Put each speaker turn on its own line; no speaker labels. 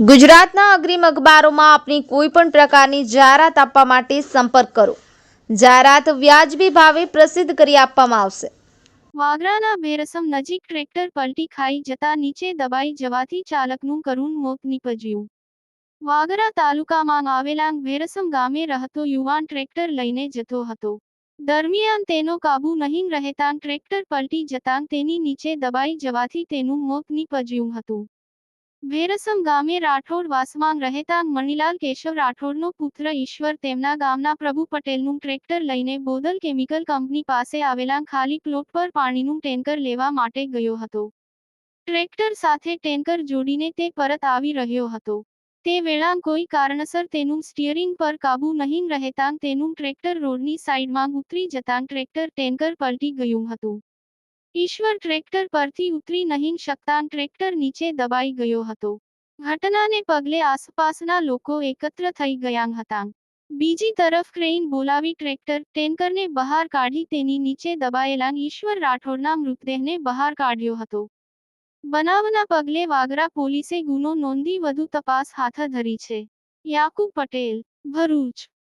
ગુજરાતના અગ્રીમ અખબારોમાં આપની કોઈ પણ પ્રકારની જાહેરાત આપવા માટે સંપર્ક કરો. જાહેરાત વ્યાજબી ભાવે પ્રસિદ્ધ કરી આપવામાં આવશે.
વાગરાના ભેરસમ નજીક ટ્રેક્ટર પલટી ખાઈ જતા નીચે દબાઈ જવાથી ચાલકનું કરુણ મોત નીપજ્યું. વાગરા તાલુકામાં આવેલા ભેરસમ ગામે રહેતો યુવાન ટ્રેક્ટર લઈને જતો હતો. દરમિયાન તેનો કાબુ નહીં રહેતાં ટ્રેક્ટર પલટી જતાં તેની નીચે દબાઈ જવાથી તેનું મોત નીપજ્યું હતું. ભેરસમ ગામે રાઠોડ વાસમાંગ રહેતા મણિલાલ કેશવ રાઠોડનો પુત્ર ઈશ્વર તેમના ગામના પ્રભુ પટેલનું ટ્રેક્ટર લઈને બોદલ કેમિકલ કંપની પાસે આવેલા ખાલી પ્લોટ પર પાણીનું ટેન્કર લેવા માટે ગયો હતો. ટ્રેક્ટર સાથે ટેન્કર જોડીને તે પરત આવી રહ્યો હતો. તે વેળા કોઈ કારણસર તેનું સ્ટીયરિંગ પર કાબુ નહીં રહેતાં તેનું ટ્રેક્ટર રોડની સાઈડમાં ઉતરી જતાં ટ્રેક્ટર ટેન્કર પલટી ગયું હતું. ઈશ્વર ટ્રેક્ટર પરથી ઉતરી નહીં શકતાં ટ્રેક્ટર નીચે દબાઈ ગયો હતો. ઘટનાને પગલે આસપાસના લોકો એકત્ર થઈ ગયા હતા. બીજી તરફ ક્રેઇન બોલાવી ટ્રેક્ટર ટેન્કરને બહાર કાઢી તેની નીચે દબાયેલા ઈશ્વર રાઠોડના મૃતદેહને બહાર કાઢ્યો હતો. બનાવના પગલે વાગરા પોલીસે ગુનો નોંધી વધુ તપાસ હાથ ધરી છે. યાકુબ પટેલ, ભરૂચ.